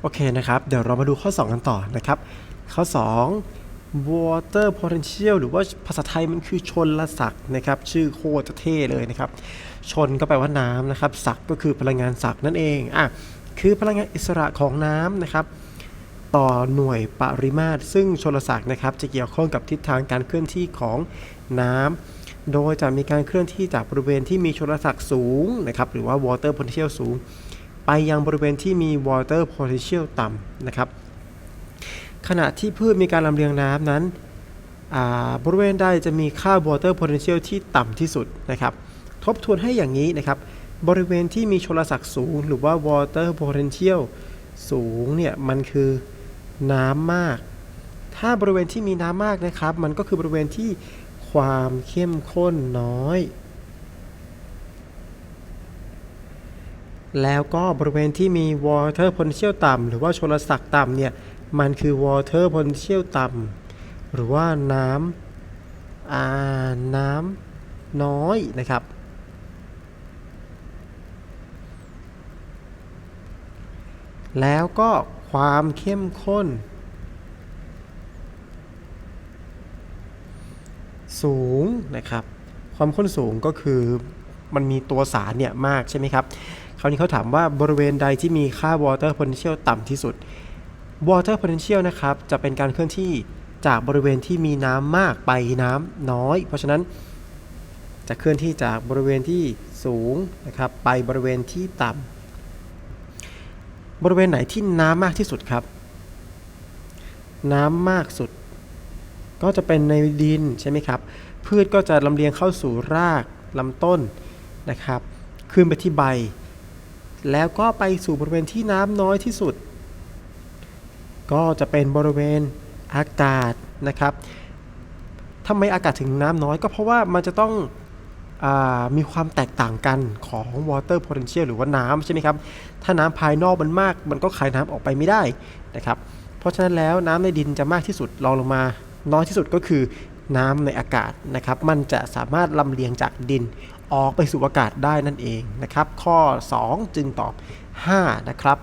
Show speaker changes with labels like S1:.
S1: โอเคนะครับ เดี๋ยวเรามาดูข้อ 2 กันต่อนะครับ ข้อ 2 water potential หรือว่าภาษาไทยมันคือชนละศักดิ์นะครับ ชื่อโคตรเท่เลยนะครับ ชนก็แปลว่าน้ำนะครับศักดิ์ก็คือพลังงานศักดิ์นั่นเองอะคือพลังงานอิสระของน้ำนะครับ ต่อหน่วยปริมาตร ซึ่งชนละศักดิ์นะครับ จะเกี่ยวข้องกับทิศทางการเคลื่อนที่ของน้ำโดยจะมีการเคลื่อนที่จากบริเวณที่มีชนละศักดิ์สูงนะครับ หรือว่า water potential สูง ไปยังบริเวณที่มี water potential ต่ำนะครับ ขณะที่พืชมีการลำเลียงน้ำนั้นบริเวณใดจะมีค่า water potential ที่ต่ำที่สุดนะครับ ทบทวนให้อย่างนี้นะครับ บริเวณที่มีชลศักดิ์สูง หรือว่า water potential สูงเนี่ยมันคือน้ำมาก ถ้าบริเวณที่มีน้ำมากนะครับ มันก็คือบริเวณที่ความเข้มข้นน้อย แล้วก็บริเวณที่มี water potential ต่ำหรือว่าชลศักดิ์ต่ำเนี่ย มันคือ water potential ต่ำหรือว่าน้ำอ่าน้ำน้อยนะครับ แล้วก็ความเข้มข้น สูงนะครับ ความข้นสูงก็คือมันมีตัวสารเนี่ยมากใช่ไหมครับ คราวนี้เขาถามว่าบริเวณใดที่มีค่า water potential ต่ำที่สุด water potential นะครับ จะเป็นการเคลื่อนที่จากบริเวณที่มีน้ำมากไปน้ำน้อย เพราะฉะนั้นจะเคลื่อนที่จากบริเวณที่สูงนะครับไปบริเวณที่ต่ำบริเวณไหนที่น้ำมากที่สุดครับ น้ำมากสุด ก็จะเป็นในดินใช่ไหมครับ พืชก็จะลำเลียงเข้าสู่รากลำต้นนะครับขึ้นไปที่ใบ แล้วก็ไปสู่บริเวณที่น้ำน้อยที่สุด ก็จะเป็นบริเวณอากาศนะครับทำไมอากาศถึงน้ำน้อยก็เพราะว่ามันจะต้องอมีความแตกต่างกันของ water potential หรือว่าน้ำใช่ไหมครับ ถ้าน้ำภายนอกมันมาก มันก็คายน้ำออกไปไม่ได้นะครับ เพราะฉะนั้นแล้วน้ำในดินจะมากที่สุดรองลงมา น้อยที่สุดก็คือน้ำในอากาศนะครับ มันจะสามารถลำเลียงจากดิน ออกไปสู่อากาศได้นั่นเองนะครับ ข้อ 2 จึงตอบ 5 นะครับ